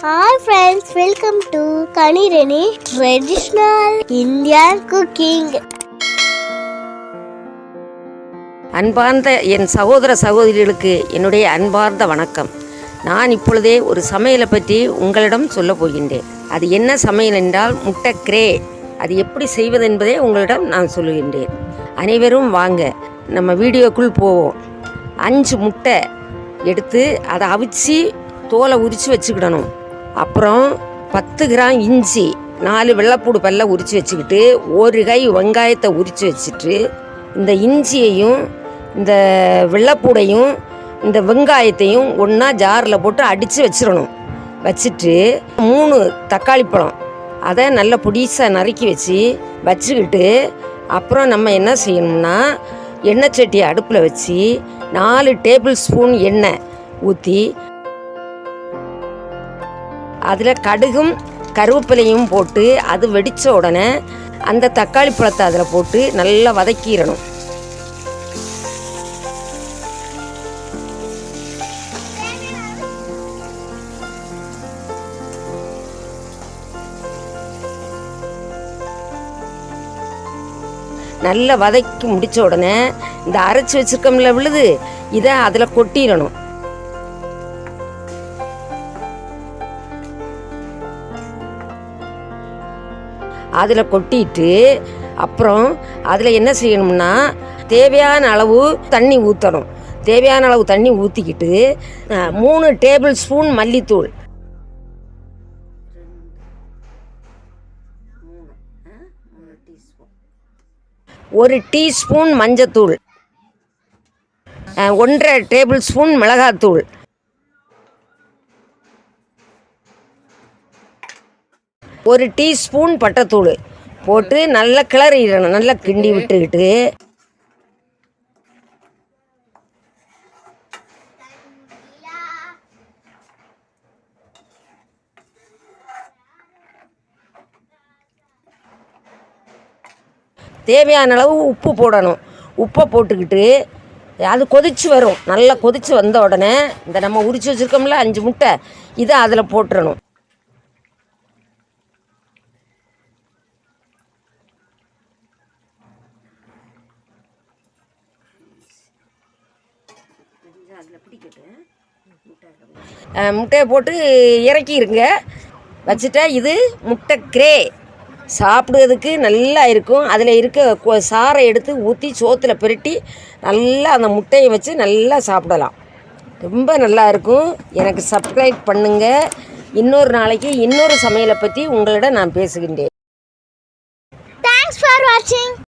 Hi friends welcome to Kanirani traditional Indian cooking அன்பார்ந்த என் சகோதர சகோதரிகளுக்கு என்னுடைய அன்பார்ந்த வணக்கம். நான் இப்பொழுதே ஒரு சமையலை பற்றி உங்களிடம் சொல்ல போகின்றேன். அது என்ன சமையல் என்றால் முட்டை கிரே. அது எப்படி செய்வது என்பதை உங்களிடம் நான் சொல்லுகின்றேன். அனைவரும் வாங்க நம்ம வீடியோக்குள் போவோம். அஞ்சு முட்டை எடுத்து அதை அவிச்சு தோலை உரித்து வச்சுக்கிடணும். அப்புறம் பத்து கிராம் இஞ்சி நாலு வெள்ளைப்பூடு பல்ல உரித்து வச்சுக்கிட்டு ஒரு கை வெங்காயத்தை உரித்து வச்சுட்டு இந்த இஞ்சியையும் இந்த வெள்ளைப்பூடையும் இந்த வெங்காயத்தையும் ஒன்றா ஜாரில் போட்டு அடித்து வச்சிடணும் வச்சுட்டு மூணு தக்காளி பழம் அதை நல்லா பொடிசாக நறுக்கி வச்சு வச்சுக்கிட்டு அப்புறம் நம்ம என்ன செய்யணும்னா எண்ணெய் சட்டியை அடுப்பில் வச்சு நாலு டேபிள் ஸ்பூன் எண்ணெய் ஊற்றி அதில் கடுகும் கருவேப்பிலையும் போட்டு அது வெடித்த உடனே அந்த தக்காளி பழத்தை அதில் போட்டு நல்லா வதக்கிடணும். நல்லா வதக்கி முடித்த உடனே இந்த அரைச்சி வச்சிருக்கோம்ல விழுது இதை அதில் கொட்டிடணும். அதில் கொட்டிட்டு அப்புறம் அதில் என்ன செய்யணும்னா தேவையான அளவு தண்ணி ஊற்றணும் தேவையான அளவு தண்ணி ஊற்றிக்கிட்டு மூணு டேபிள் ஸ்பூன் மல்லித்தூள். ஒரு டீஸ்பூன் மஞ்சத்தூள். ஒன்றரை டேபிள் ஸ்பூன் மிளகாத்தூள். ஒரு டீஸ்பூன் பட்டைத்தூள் போட்டு நல்லா கிளறிடணும். நல்லா கிண்டி விட்டுக்கிட்டு. தேவையான அளவு உப்பு போடணும். உப்பை போட்டுக்கிட்டு அது கொதிச்சு வரும். நல்லா கொதிச்சு வந்த உடனே இந்த நம்ம உரிச்சு வச்சுருக்கோம்ல அஞ்சு முட்டை இதை அதில் முட்டையை போட்டு இறக்கிருங்க. வச்சுட்டா இது முட்டை கிரே சாப்பிடுறதுக்கு நல்லா இருக்கும். அதில் இருக்க கொ- சாறை எடுத்து ஊற்றி சோத்தில் பிரட்டி நல்லா அந்த முட்டையை வச்சு நல்லா சாப்பிடலாம். ரொம்ப நல்லா இருக்கும். எனக்கு சப்ஸ்கிரைப் பண்ணுங்கள் இன்னொரு நாளைக்கு இன்னொரு சமையலை பற்றி உங்களிடம் நான் பேசுகின்றேன். தேங்க்ஸ் ஃபார் வாட்சிங்